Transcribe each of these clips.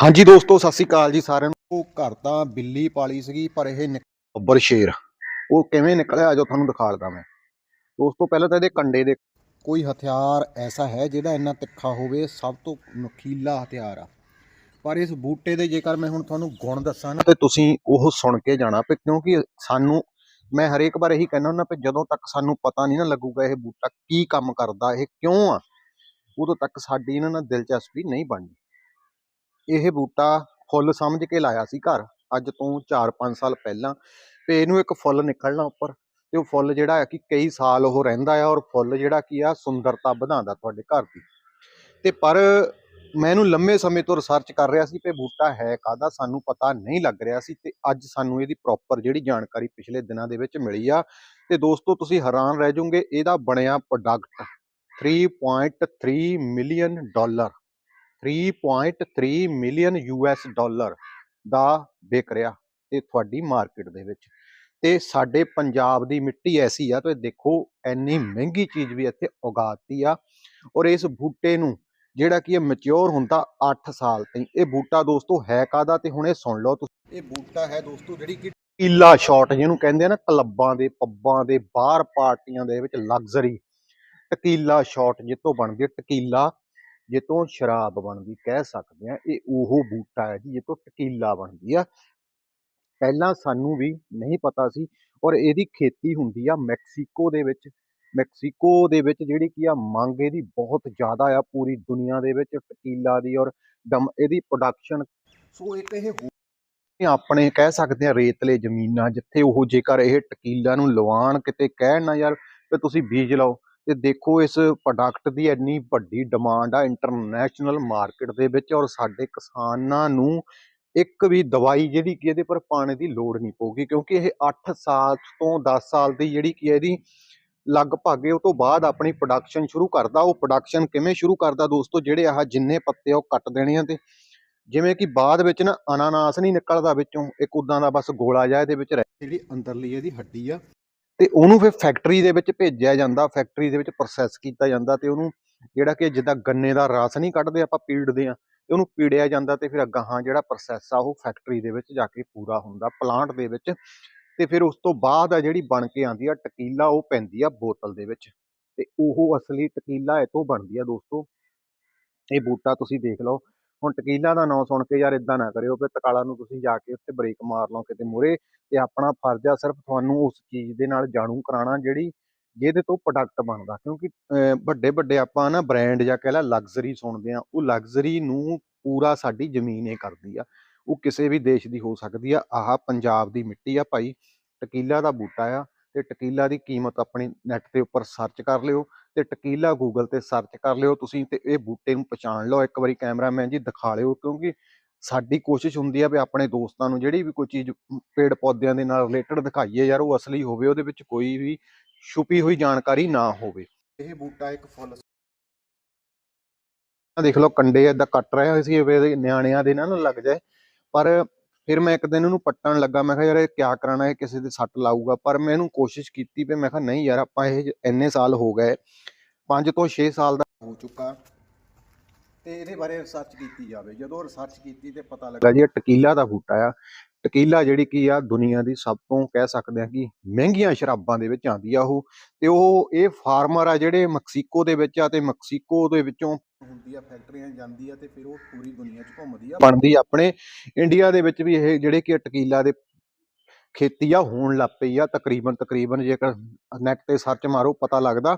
ਹਾਂਜੀ ਦੋਸਤੋ, ਸਤਿ ਸ੍ਰੀ ਅਕਾਲ ਜੀ ਸਾਰਿਆਂ ਨੂੰ। ਘਰ ਤਾਂ ਬਿੱਲੀ ਪਾਲੀ ਸੀਗੀ, ਪਰ ਇਹ ਬੱਬਰ ਸ਼ੇਰ। ਉਹ ਕਿਵੇਂ ਨਿਕਲਿਆ ਜੋ ਤੁਹਾਨੂੰ ਦਿਖਾ ਲਦਾ ਮੈਂ। ਦੋਸਤੋ, ਪਹਿਲਾਂ ਤਾਂ ਇਹਦੇ ਕੰਡੇ ਦੇ ਕੋਈ ਹਥਿਆਰ ਐਸਾ ਹੈ ਜਿਹੜਾ ਇੰਨਾ ਤਿੱਖਾ ਹੋਵੇ, ਸਭ ਤੋਂ ਨਖੀਲਾ ਹਥਿਆਰ ਆ। ਪਰ ਇਸ ਬੂਟੇ ਦੇ ਜੇਕਰ ਮੈਂ ਹੁਣ ਤੁਹਾਨੂੰ ਗੁਣ ਦੱਸਾਂ ਨਾ, ਤੇ ਤੁਸੀਂ ਉਹ ਸੁਣ ਕੇ ਜਾਣਾ ਪਏ ਕਿਉਂਕਿ ਸਾਨੂੰ ਮੈਂ ਹਰੇਕ ਵਾਰ ਇਹੀ ਕਹਿੰਦਾ ਹੁੰਦਾ ਕਿ ਜਦੋਂ ਤੱਕ ਸਾਨੂੰ ਪਤਾ ਨਹੀਂ ਨਾ ਲੱਗੂਗਾ ਇਹ ਬੂਟਾ ਕੀ ਕੰਮ ਕਰਦਾ, ਇਹ ਕਿਉਂ ਆ। ਉਦੋਂ ਤੱਕ ਸਾਡੀ ਇਹਨਾਂ ਨਾਲ ਦਿਲਚਸਪੀ ਨਹੀਂ ਬਣਦੀ ਇਹ ਬੂਟਾ ਫੁੱਲ ਸਮਝ ਕੇ ਲਾਇਆ ਸੀ ਘਰ, ਅੱਜ ਤੋਂ 4-5 ਸਾਲ ਪਹਿਲਾਂ। ਤੇ ਇਹਨੂੰ ਇੱਕ ਫੁੱਲ ਨਿਕਲਣਾ ਉੱਪਰ, ਤੇ ਉਹ ਫੁੱਲ ਜਿਹੜਾ ਹੈ ਕਿ ਕਈ ਸਾਲ ਉਹ ਰਹਿੰਦਾ ਆ ਔਰ ਫੁੱਲ ਜਿਹੜਾ ਕੀ ਆ, ਸੁੰਦਰਤਾ ਵਧਾਉਂਦਾ ਤੁਹਾਡੇ ਘਰ ਦੀ। ਤੇ ਪਰ ਮੈਂ ਇਹਨੂੰ ਲੰਮੇ ਸਮੇਂ ਤੋਂ ਰਿਸਰਚ ਕਰ ਰਿਹਾ ਸੀ ਕਿ ਬੂਟਾ ਹੈ ਕਾਹਦਾ, ਸਾਨੂੰ ਪਤਾ ਨਹੀਂ ਲੱਗ ਰਿਹਾ ਸੀ ਤੇ ਅੱਜ ਸਾਨੂੰ ਇਹਦੀ ਪ੍ਰੋਪਰ ਜਿਹੜੀ ਜਾਣਕਾਰੀ ਪਿਛਲੇ ਦਿਨਾਂ ਦੇ ਵਿੱਚ ਮਿਲੀ ਆ। ਤੇ ਦੋਸਤੋ, ਤੁਸੀਂ ਹੈਰਾਨ ਰਹਿ ਜਾਓਗੇ ਇਹਦਾ ਬਣਿਆ product 3.3 million dollar 3.3 million US dollar ਦਾ ਵਿਕ ਰਿਹਾ ਤੇ ਤੁਹਾਡੀ ਮਾਰਕੀਟ ਦੇ ਵਿੱਚ। ਤੇ ਸਾਡੇ ਪੰਜਾਬ ਦੀ ਮਿੱਟੀ ਐਸੀ ਆ, ਤੇ ਦੇਖੋ ਇੰਨੀ ਮਹਿੰਗੀ ਚੀਜ਼ ਵੀ ਇੱਥੇ ਉਗਾਤੀ ਆ ਔਰ ਇਸ ਬੂਟੇ ਨੂੰ ਜਿਹੜਾ ਕਿ ਇਹ ਮੈਚੁਰ ਹੁੰਦਾ 8 ਸਾਲ ਤਾਈਂ। ਇਹ ਬੂਟਾ ਦੋਸਤੋ ਹੈ ਕਾਦਾ ਤੇ ਹੁਣ ਇਹ ਸੁਣ ਲਓ ਤੁਸੀਂ, ਇਹ ਬੂਟਾ ਹੈ ਦੋਸਤੋ ਜਿਹੜੀ ਕਿ ਟਕੀਲਾ ਸ਼ਾਟ ਜਿਹਨੂੰ ਕਹਿੰਦੇ ਆ ਨਾ, ਕਲੱਬਾਂ ਦੇ, ਪੱਬਾਂ ਦੇ, ਬਾਹਰ ਪਾਰਟੀਆਂ ਦੇ ਵਿੱਚ ਲਗਜ਼ਰੀ ਟਕੀਲਾ ਸ਼ਾਟ ਜਿੱਤੋਂ ਬਣਦੀ ਹੈ ਟਕੀਲਾ ਜੇ ਤੋਂ ਸ਼ਰਾਬ ਬਣਦੀ ਕਹਿ ਸਕਦੇ ਆ ਇਹ ਉਹ ਬੂਟਾ ਹੈ ਜੀ ਜਿੱਤੋਂ ਟਕੀਲਾ ਬਣਦੀ ਆ। ਪਹਿਲਾਂ ਸਾਨੂੰ ਵੀ ਨਹੀਂ ਪਤਾ ਸੀ ਔਰ ਇਹਦੀ ਖੇਤੀ ਹੁੰਦੀ ਆ ਮੈਕਸੀਕੋ ਦੇ ਵਿੱਚ। ਮੈਕਸੀਕੋ ਦੇ ਵਿੱਚ ਜਿਹੜੀ ਕੀ ਆ ਮੰਗ ਇਹਦੀ ਬਹੁਤ ਜ਼ਿਆਦਾ ਆ ਪੂਰੀ ਦੁਨੀਆ ਦੇ ਵਿੱਚ ਟਕੀਲਾ ਦੀ ਔਰ ਦਮ ਇਹਦੀ ਪ੍ਰੋਡਕਸ਼ਨ ਸੋ ਇੱਕ ਇਹ ਆਪਣੇ ਕਹਿ ਸਕਦੇ ਆ ਰੇਤਲੇ ਜ਼ਮੀਨਾਂ ਜਿੱਥੇ ਉਹ ਜੇਕਰ ਇਹ ਟਕੀਲਾ ਨੂੰ ਲਵਾਣ ਕਿਤੇ ਕਹਿਣ ਨਾ ਯਾਰ ਤੇ ਤੁਸੀਂ ਬੀਜ ਲਓ। ਤੇ ਦੇਖੋ ਇਸ ਪ੍ਰੋਡਕਟ ਦੀ ਇੰਨੀ ਵੱਡੀ ਡਿਮਾਂਡ ਆ ਇੰਟਰਨੈਸ਼ਨਲ ਮਾਰਕੀਟ ਦੇ ਵਿੱਚ ਔਰ ਸਾਡੇ ਕਿਸਾਨਾਂ ਨੂੰ ਇੱਕ ਵੀ ਦਵਾਈ ਜਿਹੜੀ ਕਿ ਇਹਦੇ ਪਰ ਪਾਣੀ ਦੀ ਲੋੜ ਨਹੀਂ ਪਊਗੀ, ਕਿਉਂਕਿ ਇਹ 8 ਸਾਲ ਤੋਂ 10 ਸਾਲ ਦੀ ਜਿਹੜੀ ਕਿ ਇਹਦੀ ਲਗਭਗ ਉਹ ਤੋਂ ਬਾਅਦ ਆਪਣੀ ਪ੍ਰੋਡਕਸ਼ਨ ਸ਼ੁਰੂ ਕਰਦਾ, ਉਹ ਪ੍ਰੋਡਕਸ਼ਨ ਕਿਵੇਂ ਸ਼ੁਰੂ ਕਰਦਾ ਦੋਸਤੋ, ਜਿਹੜੇ ਆਹ ਜਿੰਨੇ ਪੱਤੇ ਉਹ ਕੱਟ ਦੇਣੇ ਆ ਤੇ ਜਿਵੇਂ ਕਿ ਬਾਅਦ ਵਿੱਚ ਨਾ ਅਨਾਨਾਸ ਨਹੀਂ ਨਿਕਲਦਾ ਵਿੱਚੋਂ, ਇੱਕ ਉਦਾਂ ਦਾ ਬਸ ਗੋਲਾ ਜਿਹਾ ਇਹਦੇ ਵਿੱਚ ਰਹਿ ਜਿਹੜੀ ਅੰਦਰਲੀ ਇਹਦੀ ਹੱਡੀ ਆ। ਤੇ ਉਹਨੂੰ ਫਿਰ ਫੈਕਟਰੀ ਦੇ ਵਿੱਚ ਭੇਜਿਆ ਜਾਂਦਾ ਫੈਕਟਰੀ ਦੇ ਵਿੱਚ ਪ੍ਰੋਸੈਸ ਕੀਤਾ ਜਾਂਦਾ ਤੇ ਉਹਨੂੰ ਜਿਹੜਾ ਕਿ ਜਿੱਦਾਂ ਗੰਨੇ ਦਾ ਰਸ ਨਹੀਂ ਕੱਢਦੇ ਆਪਾਂ ਪੀੜਦੇ ਆ ਤੇ ਉਹਨੂੰ ਪੀੜਿਆ ਜਾਂਦਾ ਤੇ ਫਿਰ ਗਾਹਾਂ ਜਿਹੜਾ ਪ੍ਰੋਸੈਸ ਆ ਉਹ ਫੈਕਟਰੀ ਦੇ ਵਿੱਚ ਜਾ ਕੇ ਪੂਰਾ ਹੁੰਦਾ ਪਲਾਂਟ ਦੇ ਵਿੱਚ ਤੇ ਫਿਰ ਉਸ ਤੋਂ ਬਾਅਦ ਆ ਜਿਹੜੀ ਬਣ ਕੇ ਆਂਦੀ ਆ ਟਕੀਲਾ ਉਹ ਪੈਂਦੀ ਆ ਬੋਤਲ ਦੇ ਵਿੱਚ ਤੇ ਉਹ ਅਸਲੀ ਟਕੀਲਾ ਇਹ ਤੋਂ ਬਣਦੀ ਆ ਦੋਸਤੋ, ਇਹ ਬੂਟਾ ਤੁਸੀਂ ਦੇਖ ਲਓ। ਹੁਣ ਟਕੀਲਾ ਦਾ ਨਾਂ ਸੁਣ ਕੇ ਯਾਰ ਇਦਾਂ ਨਾ ਕਰਿਓ ਫਿਰ ਤਕਾਲਾ ਨੂੰ ਤੁਸੀਂ ਜਾ ਕੇ ਉੱਥੇ ਬ੍ਰੇਕ ਮਾਰ ਲਓ ਕਿਤੇ ਮੂਹਰੇ ਤੇ ਆਪਣਾ ਫਰਜ਼ ਆ ਸਿਰਫ ਤੁਹਾਨੂੰ ਉਸ ਚੀਜ਼ ਦੇ ਨਾਲ ਜਾਣੂ ਕਰਾਉਣਾ ਜਿਹੜੀ ਜਿਹਦੇ ਤੋਂ ਪ੍ਰੋਡਕਟ ਬਣਦਾ। ਕਿਉਂਕਿ, ਅਹ ਵੱਡੇ ਵੱਡੇ ਆਪਾਂ ਨਾ ਬ੍ਰਾਂਡ ਜਾਂ ਕਹਿ ਲਾ ਲਗਜ਼ਰੀ ਸੁਣਦੇ ਆ ਉਹ ਲਗਜ਼ਰੀ ਨੂੰ ਪੂਰਾ ਸਾਡੀ ਜ਼ਮੀਨ ਇਹ ਕਰਦੀ ਆ। ਉਹ ਕਿਸੇ ਵੀ ਦੇਸ਼ ਦੀ ਹੋ ਸਕਦੀ ਆ। ਆਹ ਪੰਜਾਬ ਦੀ ਮਿੱਟੀ ਆ ਭਾਈ, ਟਕੀਲਾ ਦਾ ਬੂਟਾ ਆ। ਤੇ ਟਕੀਲਾ ਦੀ ਕੀਮਤ ਆਪਣੀ ਨੈਟ ਦੇ ਉੱਪਰ ਸਰਚ ਕਰ ਲਿਓ ਤੇ ਟਕੀਲਾ ਗੂਗਲ ਤੇ ਸਰਚ ਕਰ ਲਿਓ ਤੁਸੀਂ ਤੇ ਇਹ ਬੂਟੇ ਨੂੰ ਪਛਾਣ ਲਓ, ਇੱਕ ਵਾਰੀ ਕੈਮਰਾਮੈਨ ਜੀ ਦਿਖਾ ਲਿਓ ਕਿਉਂਕਿ ਸਾਡੀ ਕੋਸ਼ਿਸ਼ ਹੁੰਦੀ ਆ ਵੀ ਆਪਣੇ ਦੋਸਤਾਂ ਨੂੰ ਜਿਹੜੀ ਵੀ ਕੋਈ ਚੀਜ਼ ਪੇੜ ਪੌਦਿਆਂ ਦੇ ਨਾਲ ਰਿਲੇਟਡ ਦਿਖਾਈਏ ਯਾਰ, ਉਹ ਅਸਲੀ ਹੋਵੇ, ਉਹਦੇ ਵਿੱਚ ਕੋਈ ਵੀ ਛੁਪੀ ਹੋਈ ਜਾਣਕਾਰੀ ਨਾ ਹੋਵੇ। ਇਹ ਬੂਟਾ ਇੱਕ ਫੁੱਲ ਆਹ ਦੇਖ ਲਓ ਕੰਡੇ ਏਦਾਂ ਕੱਟ ਰਹੇ ਹੋਏ ਸੀ ਇਹਦੇ ਨਿਆਣਿਆਂ ਦੇ ਨਾ ਲੱਗ ਜਾਏ। ਪਰ ਫਿਰ ਮੈਂ ਇੱਕ ਦਿਨ ਇਹਨੂੰ ਪੱਟਣ ਲੱਗਾ, ਮੈਂ ਕਿਹਾ, ਯਾਰ ਇਹ ਕਿਆ ਕਰਾਣਾ ਇਹ ਕਿਸੇ ਦੇ ਸੱਟ ਲਾਊਗਾ? ਪਰ ਮੈਂ ਇਹਨੂੰ ਕੋਸ਼ਿਸ਼ ਕੀਤੀ ਵੀ ਮੈਂ ਕਿਹਾ, ਨਹੀਂ ਯਾਰ, ਆਪਾਂ ਇਹ ਇੰਨੇ ਸਾਲ ਹੋ ਗਏ 5 ਤੋਂ 6 ਸਾਲ ਦਾ ਹੋ ਚੁੱਕਾ ਤੇ ਇਹਦੇ ਬਾਰੇ ਰਿਸਰਚ ਕੀਤੀ ਜਾਵੇ। ਜਦੋਂ ਰਿਸਰਚ ਕੀਤੀ ਤੇ ਪਤਾ ਲੱਗਾ ਜੀ ਟਕੀਲਾ ਦਾ ਬੂਟਾ ਆ। ਟਕੀਲਾ ਜਿਹੜੀ ਕੀ ਆ, ਦੁਨੀਆ ਦੀ ਸਭ ਤੋਂ ਕਹਿ ਸਕਦੇ ਆ ਕਿ ਮਹਿੰਗੀਆਂ ਸ਼ਰਾਬਾਂ ਦੇ ਵਿੱਚ ਆਉਂਦੀ ਆ ਉਹ ਤੇ ਉਹ, ਇਹ ਫਾਰਮਰ ਆ ਜਿਹੜੇ ਮੈਕਸੀਕੋ ਦੇ ਵਿੱਚ ਆ ਤੇ ਮੈਕਸੀਕੋ ਦੇ ਵਿੱਚੋਂ ਹੁੰਦੀ ਆ, ਫੈਕਟਰੀਆਂ ਜਾਂਦੀ ਆ ਤੇ ਫਿਰ ਉਹ ਪੂਰੀ ਦੁਨੀਆ 'ਚ ਘੁੰਮਦੀ ਆ। ਬਣਦੀ ਆਪਣੇ ਇੰਡੀਆ ਦੇ ਵਿੱਚ ਵੀ ਇਹ ਜਿਹੜੇ ਕਿ ਟਕੀਲਾ ਦੇ ਖੇਤੀ ਆ, ਹੋਣ ਲੱਗ ਪਈ ਆ ਤਕਰੀਬਨ ਤਕਰੀਬਨ ਜੇਕਰ ਨੈਟ ਤੇ ਸਰਚ ਮਾਰੋ ਪਤਾ ਲੱਗਦਾ,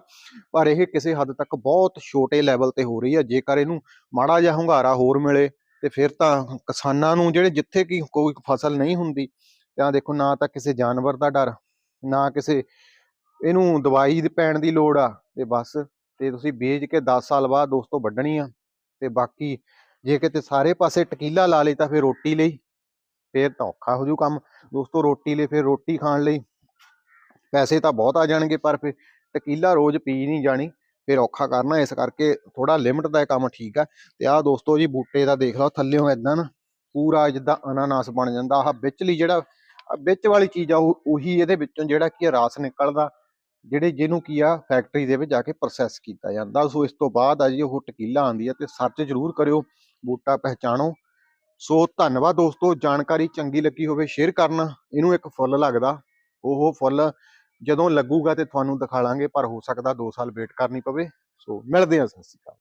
ਪਰ ਇਹ ਕਿਸੇ ਹੱਦ ਤੱਕ ਬਹੁਤ ਛੋਟੇ ਲੈਵਲ ਤੇ ਹੋ ਰਹੀ ਆ। ਜੇਕਰ ਇਹਨੂੰ ਮਾੜਾ ਜਿਹਾ ਹੁੰਗਾਰਾ ਹੋਰ ਮਿਲੇ ਤੇ ਫਿਰ ਤਾਂ ਕਿਸਾਨਾਂ ਨੂੰ ਜਿਹੜੇ ਜਿੱਥੇ ਕਿ ਕੋਈ ਫਸਲ ਨਹੀਂ ਹੁੰਦੀ, ਤਾਂ ਦੇਖੋ ਨਾ ਤਾਂ ਕਿਸੇ ਜਾਨਵਰ ਦਾ ਡਰ, ਨਾ ਕਿਸੇ ਇਹਨੂੰ ਦਵਾਈ ਪੈਣ ਦੀ ਲੋੜ ਆ, ਤੇ ਬਸ ਤੇ ਤੁਸੀਂ ਬੀਜ ਕੇ 10 ਸਾਲ ਬਾਅਦ ਦੋਸਤੋ ਵੱਢਣੀ ਆ। ਤੇ ਬਾਕੀ ਜੇ ਕਿਤੇ ਸਾਰੇ ਪਾਸੇ ਟਕੀਲਾ ਲਾ ਲਈ ਤਾਂ ਫਿਰ ਰੋਟੀ ਲਈ। ਫਿਰ ਤਾਂ ਔਖਾ ਹੋ ਜੂ ਕੰਮ। ਦੋਸਤੋ ਰੋਟੀ ਲਈ ਫਿਰ ਰੋਟੀ ਖਾਣ ਲਈ। ਪੈਸੇ ਤਾਂ ਬਹੁਤ ਆ ਜਾਣਗੇ ਪਰ ਫਿਰ ਟਕੀਲਾ ਰੋਜ਼ ਪੀ ਨਹੀਂ ਜਾਣੀ। ਫਿਰ ਔਖਾ ਕਰਨਾ ਇਸ ਕਰਕੇ ਥੋੜਾ ਲਿਮਟ ਦਾ ਕੰਮ ਠੀਕ ਆ। ਤੇ ਆਹ ਦੋਸਤੋ ਜੀ ਬੂਟੇ ਦਾ ਦੇਖ ਲਓ ਥੱਲੇੋਂ ਏਦਾਂ ਨਾ, ਪੂਰਾ ਜਿੱਦਾਂ ਅਨਾਨਾਸ ਬਣ ਜਾਂਦਾ। ਆਹ ਵਿਚਲੀ ਜਿਹੜਾ ਵਿੱਚ ਵਾਲੀ ਚੀਜ਼ ਆ ਉਹ, ਉਹੀ ਇਹਦੇ ਵਿੱਚੋਂ ਜਿਹੜਾ ਕੀ ਆ ਰਸ ਨਿਕਲਦਾ। ਜਿਹੜੇ ਜਿਹਨੂੰ ਕੀ ਆ ਫੈਕਟਰੀ ਦੇ ਵਿੱਚ ਜਾ ਕੇ ਪ੍ਰੋਸੈਸ ਕੀਤਾ ਜਾਂਦਾ। ਸੋ ਇਸ ਤੋਂ ਬਾਅਦ ਆ ਜੀ, ਉਹ ਟਕੀਲਾ ਆਂਦੀ ਹੈ ਤੇ ਸਰਚ ਜ਼ਰੂਰ ਕਰਿਓ, ਬੂਟਾ ਪਹਿਚਾਣੋ। ਸੋ ਧੰਨਵਾਦ ਦੋਸਤੋ, ਜਾਣਕਾਰੀ ਚੰਗੀ ਲੱਗੀ ਹੋਵੇ ਸ਼ੇਅਰ ਕਰਨਾ। ਇਹਨੂੰ ਇੱਕ ਫੁੱਲ ਲੱਗਦਾ, ਉਹ ਫੁੱਲ ਜਦੋਂ ਲੱਗੂਗਾ ਤੇ ਤੁਹਾਨੂੰ ਦਿਖਾ ਲਾਂਗੇ, ਪਰ ਹੋ ਸਕਦਾ 2 ਸਾਲ ਵੇਟ ਕਰਨੀ ਪਵੇ। ਸੋ ਮਿਲਦੇ ਹਾਂ, ਸਤਿ ਸ਼੍ਰੀ ਅਕਾਲ।